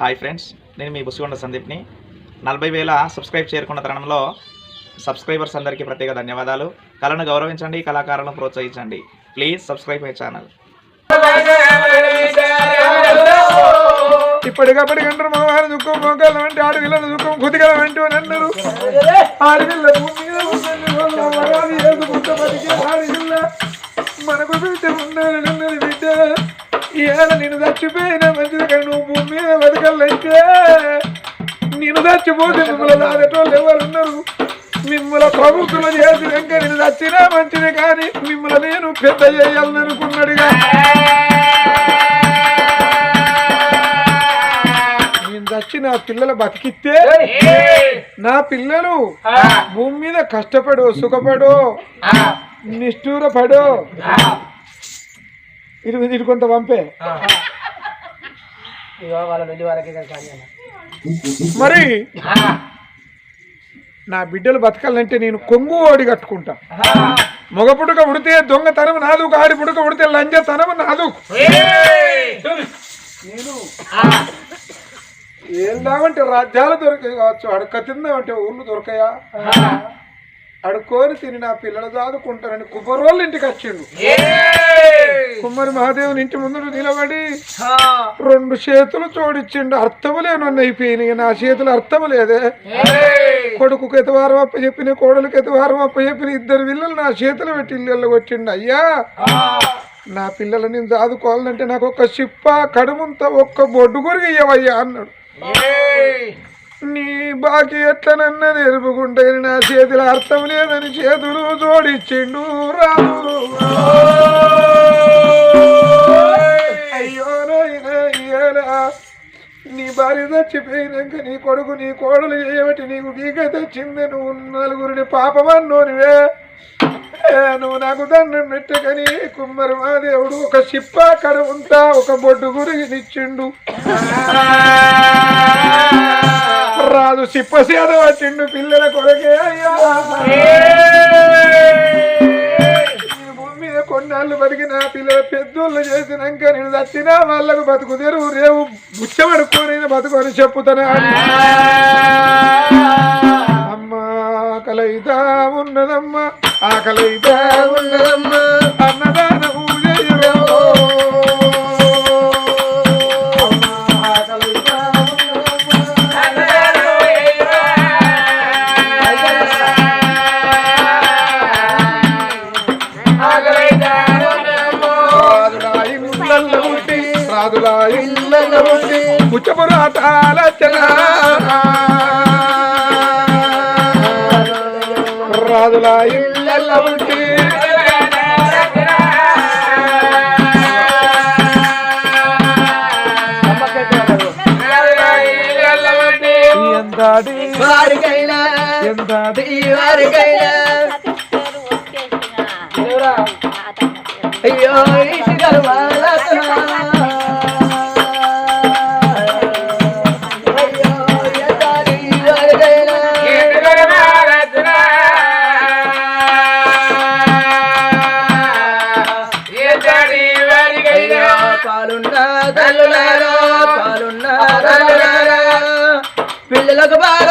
Hi friends నేను మీ బుసిగొండ సందీప్ని. నలభై వేల సబ్స్క్రైబ్ చేరుకున్న తరుణంలో సబ్స్క్రైబర్స్ అందరికీ ప్రత్యేక ధన్యవాదాలు. కళను గౌరవించండి కళాకారులను ప్రోత్సహించండి. Please subscribe my channel. ఇప్పటికప్పటికంటారు మగవారి దుఃఖం మోకాల వంటి ఆడపిల్లల దుఃఖం కుదిగల వంటి అని అన్నారు. మనకు బిడ్డ ఉండాలని బిడ్డ. ఇవాళ నేను చచ్చిపోయినా మంచిది కానీ నువ్వు భూమి మీద బతకాలంటే నేను చచ్చిపోతే మిమ్మల్ని దాదటోళ్ళు ఎవరు ఉన్నారు? మిమ్మల్ని ప్రభుత్వం చేసినాక నేను చచ్చినా మంచిది కానీ మిమ్మల్ని నేను పెద్ద చేయాలని అనుకున్నాడుగా నేను చచ్చి నా పిల్లలు బతికిస్తే నా పిల్లలు భూమి మీద కష్టపడు సుఖపడు నిష్ఠూరపడు ఇటు కొంత పంపే. మరి నా బిడ్డలు బతకాలంటే నేను కొంగు ఓడి కట్టుకుంటా. మగ పుడక ఉడితే దొంగతనం నాదు ఆడి పుడక ఉడితే లంజతనం నాదు నేను ఏందామంటే రాజ్యాలు దొరికాయి కావచ్చు. అడక తిందామంటే ఊళ్ళు దొరకయా? అడుక్కొని తిని నా పిల్లలు దాదుకుంటానని కుమ్మరోళ్ళ ఇంటికి వచ్చిండు కుమ్మరి మహాదేవుని ఇంటి ముందు నిలబడి రెండు చేతులు జోడిచ్చిండు. అర్థము లేను అయిపోయినాయి నా చేతులు అర్థము లేదే. కొడుకు ఎతవారం అప్ప చెప్పిన కోడలికి ఎతవారం అప్ప చెప్పిన ఇద్దరు పిల్లలు నా చేతులు పెట్టి ఇల్లు కొట్టిండు. అయ్యా! నా పిల్లలు నేను చదువుకోవాలంటే నాకు ఒక చిప్ప కడుముంత ఒక్క బొడ్డు గురికి ఇవ్వయ్యా అన్నాడు నీ బాకి ఎట్లనన్నది ఎరుపుకుంటే నా చేతుల అర్థం లేదని చేతులు జోడిచ్చిండు. రాము. భార్య చచ్చిపోయినాక నీ కొడుకు నీ కోడలు ఏమిటి నీకు గీక తెచ్చింది? నువ్వు నలుగురిని పాపమన్నోనివే. నువ్వు నాకు దండం పెట్టకని కుమ్మరి మాదేవుడు ఒక సిప్ప కడ ఉంటా ఒక బొడ్డు గురినిచ్చిండు. రాజు సిప్ప సేద వచ్చిండు పిల్లల కొరకే అయ్యా. మీద కొన్నాళ్ళు బతికిన పిల్లల పెద్దోళ్ళు చేసినాక నేను తట్టినా వాళ్ళకు బతుకు తెరువు రేవు. బుచ్చబడుకొని బతుకొని చెప్పుతాను. అమ్మా ఆకలైతా ఉన్నదమ్మా ఆకలైతా ఉన్నదమ్మా. అన్నదా ఎందాడి వారికైనా అయ్యో పాలున్న తల్లులారా పాలున్న పిల్లలకు బాగో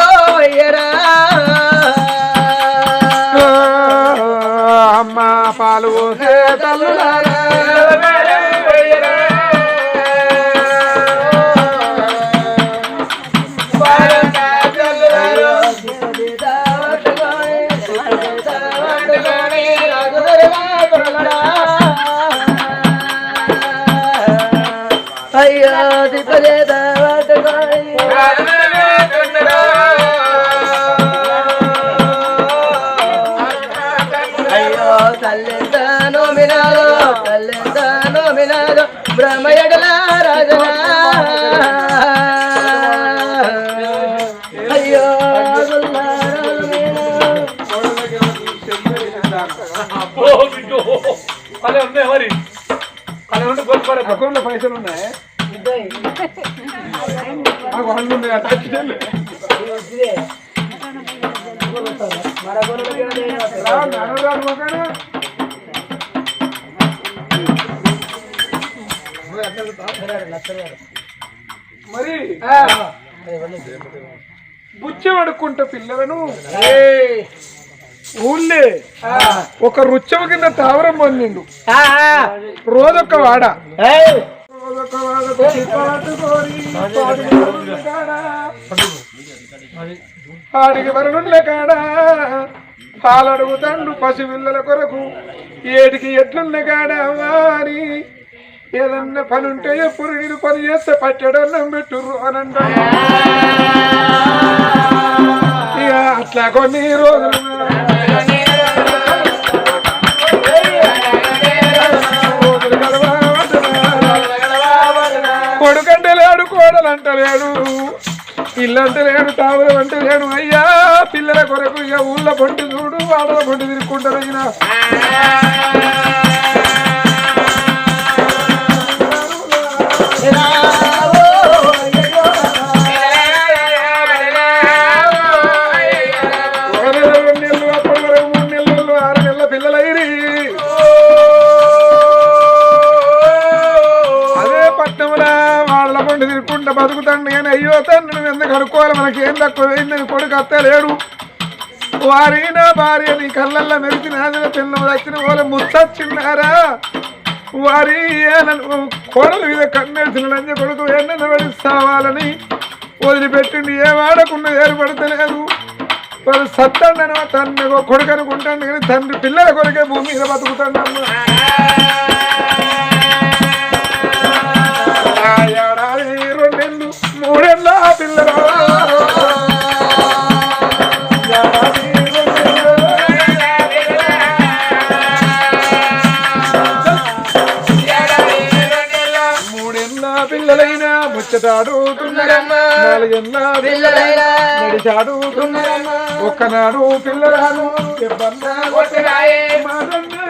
పాలు పోసే తల్లులారా. బ్రహ్మయడల రాజనా అయ్యో అకౌంట్లో పైసలు ఉన్నాయి? వాళ్ళు ఉన్నాయి. మరి బుచ్చి పడుకుంట పిల్లలను ఊళ్ళే ఒక రుచ్చమ కింద తావరం పొందిండు రోజొక్క వాడ. రోజొక్క. ఆడికి వరణుల కాడ. పాలడుగుతాండు పసిపిల్లల కొరకు ఏటికి ఎట్లున్న కాడ వారి. ఏదన్నా పని ఉంటే ఎప్పుడు నేను పని చేస్తే పచ్చడన్నం పెట్టుర్రు అని అంటాడు. ఇక అట్లా కొన్ని రోజులు. కొడుకంటే లేడు కోడలు అంటలేడు ఇల్లు లేడు తావులు అంటే లేడు అయ్యా పిల్లల కొరకు ఇక ఊళ్ళో పొంటి చూడు వాడల పొంటి తిరుక్కుంటారు అయినా అయ్యో తండ్రి నువ్వు ఎందుకు కడుక్కోవాలి మనకి ఏం తక్కువ అయిందని కొడుకు అత్తలేడు లేడు. వారైనా భార్య నీ కళ్ళల్లో మెరిచిన ఆదిన పిల్లలు దక్కిన వాళ్ళ ముచ్చచ్చిన్నారా వారి ఏనను కోడల మీద కన్నేసిన కొడుకు ఎన్న పడిస్తావాలని వదిలిపెట్టిండి. ఏ వాడకుండా ఏర్పడతలేదు. వాడు సత్తాడనో తండ్రి కొడుకు అనుకుంటాను కానీ తండ్రి పిల్లల కొరకే భూమి మీద బతుకుతాడు రెండేళ్ళు మూడేళ్ళ పిల్లలైనా ముచ్చటాడుతున్నారమ్మా నాలుగేళ్ళ పిల్లలైనా నడిచాడుతున్నారమ్మా ఒక్కనాడు పిల్లరాను. ఇబ్బంది కొట్టరాయే మాదన్నా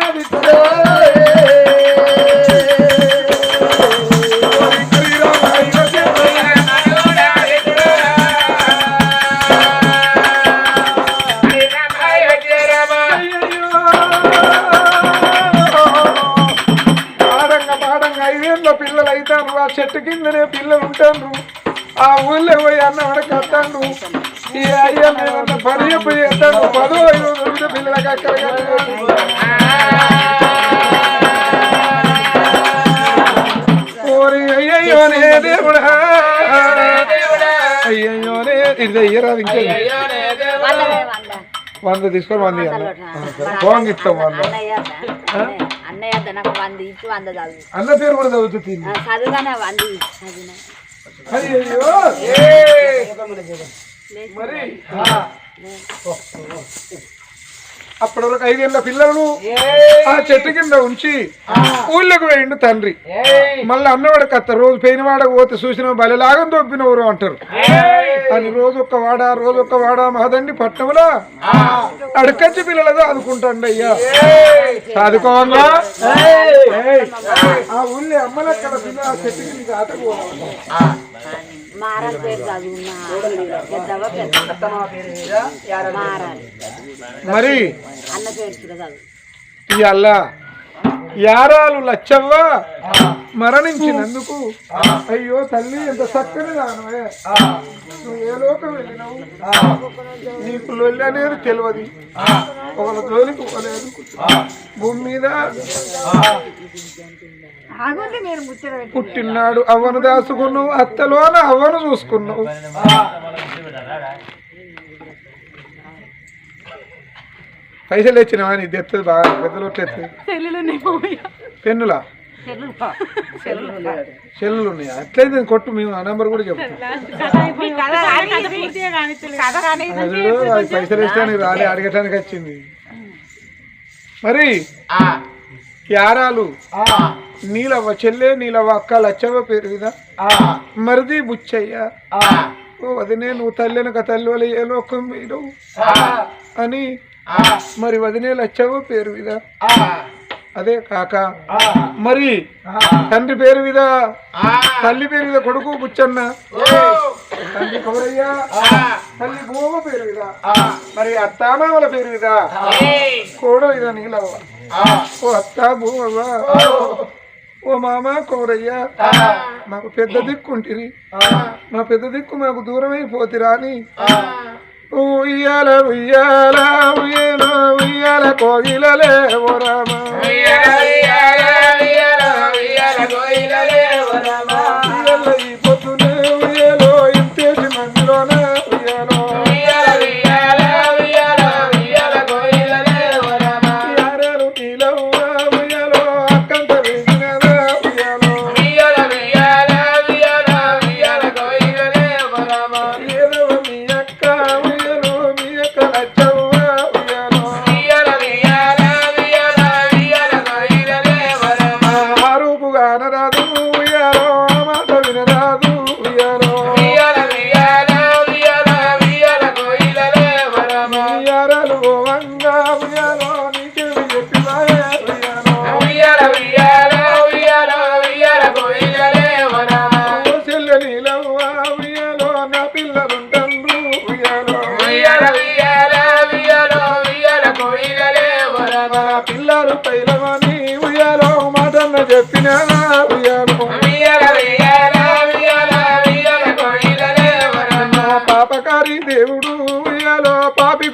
చెట్టు కిందనే పిల్ల ఉంటాను ఆ ఊళ్ళో పోయి అన్న అడగత్తాడు ఈ అయ్యా మేమన్న పని చెప్పి చేస్తాడు పదో ఐదు దొరికితే పిల్లలకి అక్కడ ఓరి అయ్యయ్యోనే దేవుడా. అయ్యయ్యోనే ఇది అయ్యరాదు ఇంకా వంద వంద తీసుకొని వంద ఇవ్వాలి. ఫోన్ ఇస్తాం వంద అన్నయ్య అన్నయ్య నాకు వంద ఇచ్చి వంద చదువు అన్న పేరు కూడా చదువుతుంది ఆ, చదువుగానే వంద ఇచ్చి చదివిన అయ్యయ్యో మరి అప్పటి వరకు ఐదేళ్ళ పిల్లలను ఆ చెట్టు కింద ఉంచి ఊళ్ళోకి వేయండు తండ్రి. మళ్ళీ అన్నవాడు కత్త రోజు పోయిన వాడకు పోతే చూసిన బలిలాగం దొబ్బినవరు అంటారు. అని రోజు ఒక్క వాడ రోజు ఒక్క వాడ మహదండి పట్టణంలో అడకచ్చి పిల్లలతో ఆదుకుంటాండి అయ్యా. ఏయ్, ఆ ఊళ్ళో అమ్మలక్కడ పిల్ల ఆ చెట్టు కింద ఆటపోవాలి మారాలి పేరు చదువున్నా పెద్దవ పెద్ద మారాలి. మరి అన్న పేరు కూడా చదువు ఇవాళ యారాలు లచ్చవ్వ? మరణించినందుకు అయ్యో తల్లి ఎంత చక్కని దానవే. నువ్వు ఏ లోకం వెళ్ళినావు? నీకు లొల్లి అనేది తెలియదు. ఒకళ్ళ జోలికి పోలేదు. భూమి మీద పుట్టినాడు అవ్వను దాచుకున్నావు అత్తలోన అవ్వను చూసుకున్నావు. పైసలు ఇచ్చినావా నీ తెత్తది బాగా పెద్దలు ఎత్తుంది పెన్నులా? సెల్లులు. ఉన్నాయా? అట్లయితే కొట్టు మేము ఆ నెంబర్ కూడా చెప్తాం. అది పైసలు ఇస్తానికి రాలే అడగటానికి వచ్చింది. మరి యారాలు నీలవ్వ చెల్లె నీలవ్వ అక్క లచ్చవ్వ పేరు మీద మరిది బుచ్చయ్య. ఓ వదినే నువ్వు తల్లినక తల్లి వల్ల ఏ లోకం మీరు అని మరి వదినే లచ్చవ్వ పేరు మీద. అదే కాక. మరి తండ్రి పేరు మీద తల్లి పేరు మీద కొడుకు బుచ్చన్న. తండ్రి కౌరయ్య తల్లి భూమ పేరు మీద. మరి అత్తామామల పేరు మీద. కోడ మీద నీలవ్వ. ఓ అత్త భూమవ్వ ఓ. మామ కోరయ్య మాకు పెద్ద దిక్కు ఉంటిరి మా పెద్ద దిక్కు మాకు దూరమైపోతిరా అని ఉయ్యాల ఉయ్యాల. ఉయ్యాల కోగిలలే ఆరూపు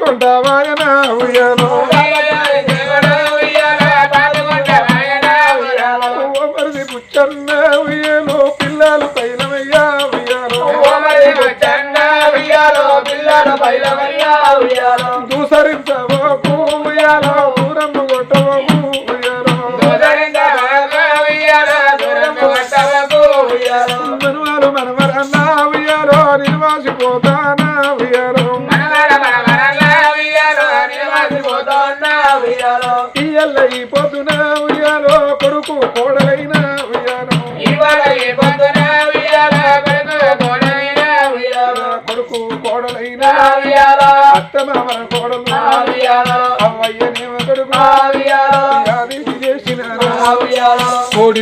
పాపి కొంటావాయన ఉయ్యాలో మరిది బుచ్చన్న ఉయ్యాలో పిల్లలు ఉయ్యాలో.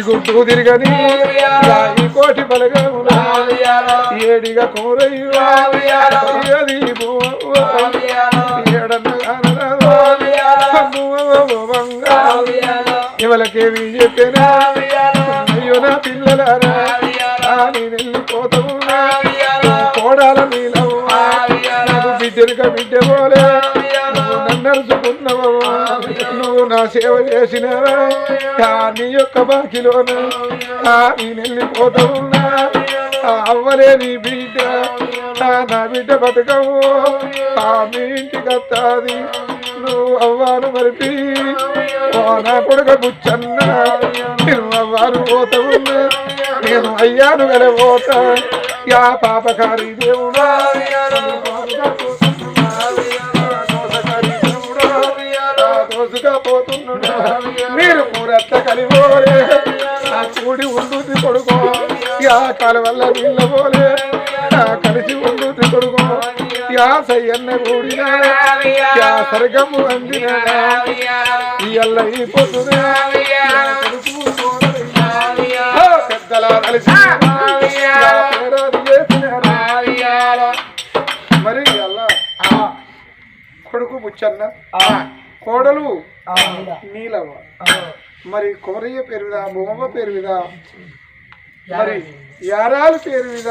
గుడ్డు తిరగని కోటి ఏడిగా కోరయ్యు ఏది ఇవలకేమి చెప్పినా అయ్యో నా పిల్లలారా అని వెళ్ళిపోతావు నాకు బిడ్డలుగా బిడ్డ పోలే. నువ్వు నన్ను అరుచుకున్నావు నువ్వు నా సేవ చేసినవా ఆ నీ యొక్క బాకిలోన? నేను వెళ్ళిపోతావు ఆ అవ్వలే నీ బిడ్డ. నా బిడ్డ బతకవు. ఆ మీ ఇంటికి వస్తాది నువ్వు అవ్వాను మరిపి. నా కొడుక బుచ్చన్న. నేను అవ్వాను పోతావు నేను అయ్యాను వెళ్ళబోతా యా పాపకారి దేవుడా. కలిపోలే ఆ కూడి ఉండుద్ది కొడుకో. యా కాల వల్ల నీళ్ళ పోలే. ఆ కలిసి ఉండుద్ది కొడుకో. యా సయ్యన్న కూడిన యా సరగము అందిన. ఇయ్యల్ల ఈ పొద్దున. ఆ పెద్దల కలిసి. మరి అలా కొడుకు బుచ్చన్న కోడలు నీలవ్వ. మరి కోరయ్య పేరు మీద బొమ్మ పేరు మీద మరి యారాలు పేరు మీద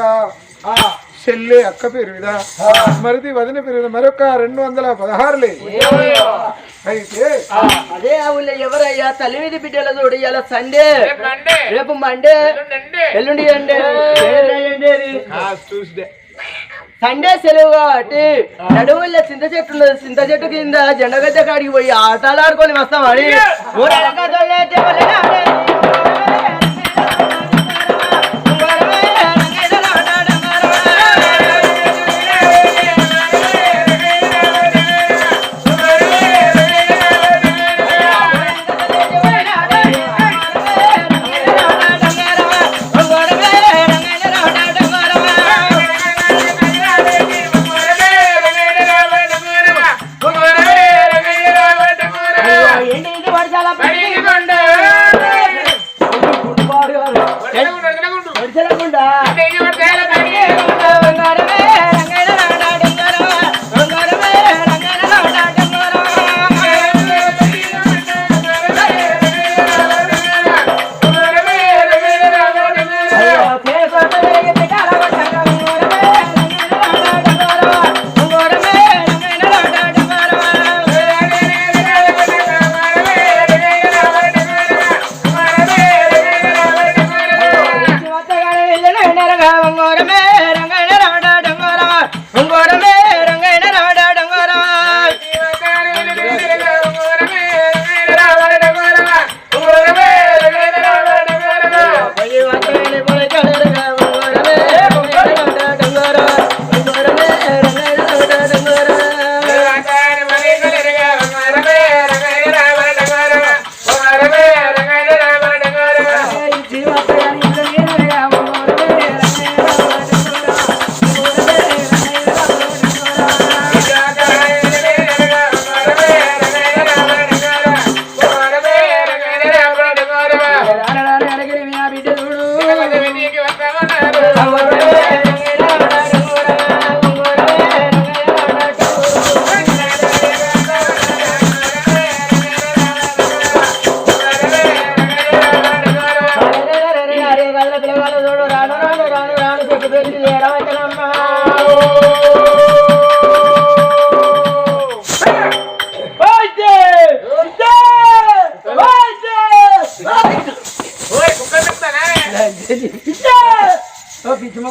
చెల్లె అక్క పేరు మీద మరిది వదిన పేరు మీద మరొక రెండు వందల పదహారులే. అయితే అదే ఆ ఊళ్ళో ఎవరయ్యా? తల్లి మీద బిడ్డల చూడు ఇవాళ సండే. రేపు మండే. ఎల్లుండి అండి. సండే సెలవు కాబట్టి నడువుల్లో చింత చెట్టు ఉన్నది చింత చెట్టు కింద జెండగడ్డ కాడికి పోయి ఆటలు ఆడుకొని వస్తామని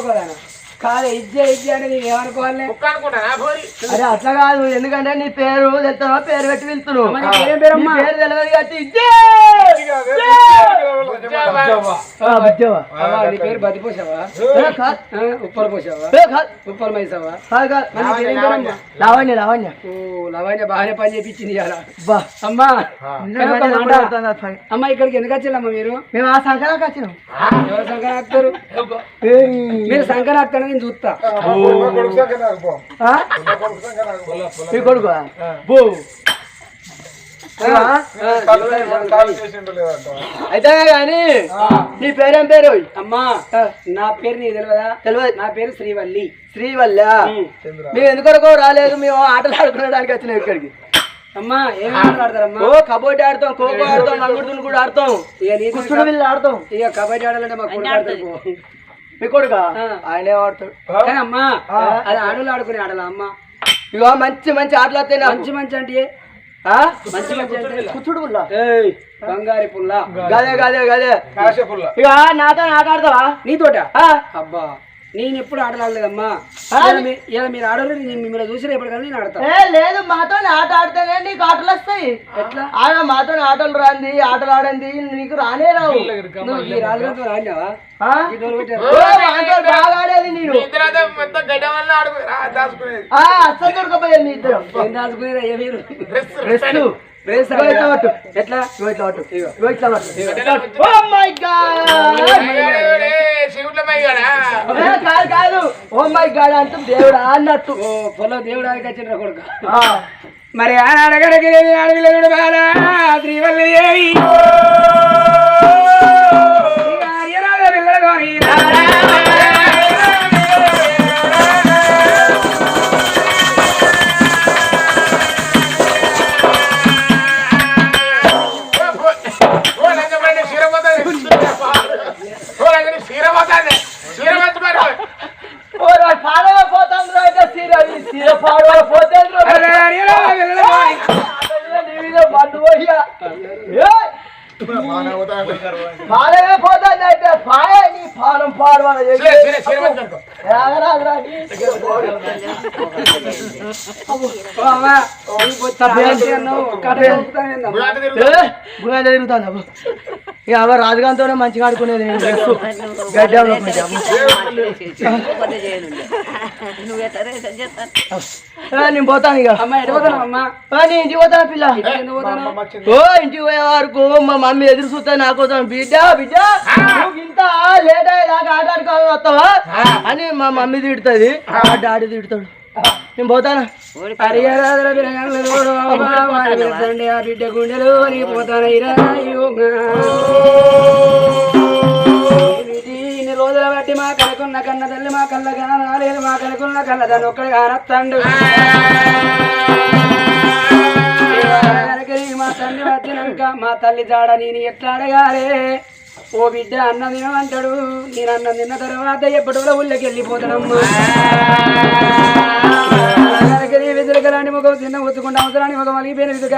করে না। కాదు ఇజ్జే ఇజ్జే అంటే నేను ఏమనుకోవాలి? అరే అట్లా కాదు ఎందుకంటే నీ పేరు తెలుస్తావా పేరు పెట్టి నీ పేరేం పేరమ్మా? నీ పేరు తెలియదు కాబట్టి ఇజ్జే! నీ పేరు. ఉప్పలు పోసావా. ఉప్పలు మైసావా లావణ్య లావణ్య. ఓ లవణ్య బాగానే పని చేపించింది అమ్మా ఇక్కడికి ఎందుకు వచ్చిల్లమ్మా మీరు? మేము ఆ సంకరానికి వచ్చినాం. ఎవరు. మీరు సంకర ఆకుతాను నేను చూస్తా కొడుకు సంఖ్య నాకు పో ఆ? కొడుకు సంఖ్య నాకు పో. నీ కొడుకు బో అయితే కానీ నీ పేరేం పేరు అమ్మా నా పేరు నీకు తెలియదా తెలియదు నా పేరు శ్రీవల్లి శ్రీవల్య మేము ఎందుకొరకు రాలేదు మేము ఆటలు ఆడుకునేడానికి వచ్చినాం ఇక్కడికి అమ్మా ఏమి ఆడతారమ్మా? ఓ కబడ్డీ ఆడతాం ఖోఖో ఆడతాం నంగుడుతుని కూడా ఆడతాం. ఇక వీళ్ళు ఆడతాం. ఇక కబడ్డీ ఆడాలంటే మాకు. మీ కొడుక. ఆయనే ఆడతాడు. కానీ అమ్మా అది ఆడలు ఆడుకునే ఆడాలా అమ్మా. ఇగో మంచి మంచి ఆటలు వస్తాయి. మంచి మంచి అంటే ఆ? మంచి మంచి అంటే కుచ్చుడు పుల్ల. బంగారి పుల్ల. గదే గదే గదే. ఇక నాతో ఆట ఆడతావా? నీతోట? ఆ? అబ్బా. నేను ఎప్పుడు ఆటలు ఆడలేదమ్మా? ఇలా మీరు ఆడరు నేను మిమ్మల్ని చూసి ఎప్పటికన్నా నేను ఆడతా. ఏ లేదు మాతో ఆట ఆడితేనే నీకు ఆటలు వస్తాయి. ఎట్లా? ఆయన మాతో ఆటలు రాంది ఆటలు ఆడండి నీకు రానే రావు. నువ్వు ఈ బాగా ఆడేది నేను. దాచుకునేది. ఆ, అస్సలు దొరకపోయాను మీ ఇద్దరు. ఏం దాచుకునేదా ఏ మీరు? ఎట్లా? కాదు కాదు. ఓ మై గాడ్ అంటూ దేవుడా అన్నట్టు. ఓ పొల దేవుడు కొడుకు. మరి ఆడగడకి ఆడవిల్లుడు బాలా శ్రీవల్లి దేవి. ఇక పాడవే పోతాను పాయ నీ పాడవాల భూమి తిరుగుతాను. ఇక అవ రాజుగాంతోనే మంచిగా ఆడుకునేది నేను. గడ్డంలో కొంచెం. నేను పోతాను ఇక. నేను ఇంటికి పోతాను పిల్ల. ఓ ఇంటికి పోయే వరకు మా మమ్మీ ఎదురు చూస్తా నా కోసం బిడ్డ బిడ్డ ఇంత లేట్ అయ్యేదాకా ఆట ఆడుకోవాలి వస్తావా? అని మా మమ్మీ తిడుతుంది. మా డాడీ తిడతాడు. నేను పోతానా? బిడ్డ గుండెలు అని పోతానయ్యా ఇన్ని రోజుల బట్టి మా కలకున్న కన్న తల్లి మా కళ్ళ కానాలేదు మా కలకున్న కళ్ళ దాన్ని ఒక్కడి కానత్తండు మా తల్లి వచ్చినాక మా తల్లి జాడ నేను ఎట్లా అడగాలే? ఓ బిడ్డ అన్నం తినమంటాడు నేను అన్నం తిన్న తర్వాత ఎప్పటిలో ఊళ్ళకి వెళ్ళిపోతానమ్మా? కనుకని విధులు గలాంటి ముఖం చిన్న ఉత్తుకుంటా అవసరాన్ని ముఖం అలిగిపోయిన విధులు